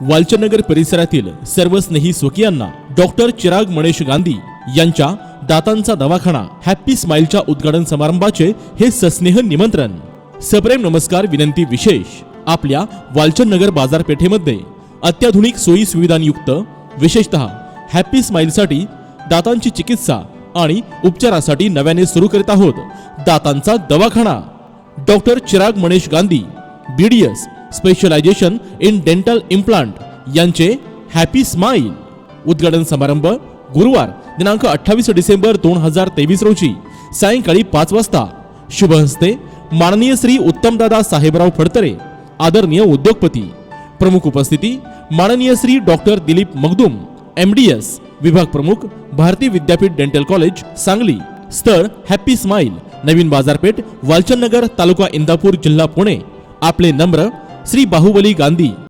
वालचनगर परिसरातील सर्व स्नेही स्वकीयांना डॉक्टर चिराग मणेश गांधी यांच्या दातांचा दवाखाना हॅप्पी स्माइलच्या उद्घाटन समारंभाचे हे सस्नेह निमंत्रण. सप्रेम नमस्कार विनंती विशेष. आपल्या वालचंदनगर बाजारपेठेमध्ये अत्याधुनिक सोयी सुविधांयुक्त विशेषतः हॅप्पी स्माइलसाठी दातांची चिकित्सा आणि उपचारासाठी नव्याने सुरू करीत आहोत दातांचा दवाखाना. Doctor Chirag Manesh Gandhi BDS specialization in dental implant यांचे हॅपी स्माइल उद्घाटन समारंभ गुरुवार दिनांक अठ्ठावीस डिसेंबर दोन हजार तेवीस रोजी सायंकाळी पाच वाजता. शुभ हस्ते माननीय श्री उत्तमदादा साहेबराव फडतरे आदरणीय उद्योगपती. प्रमुख उपस्थिती माननीय Shri doctor Dilip Magdum M D S विभाग प्रमुख भारती विद्यापीठ डेंटल कॉलेज सांगली. स्थळ हॅप्पी स्माईल नवीन बाजारपेठ वालचंदनगर तालुका इंदापूर जिल्हा पुणे. आपले नम्र श्री बाहुबली गांधी.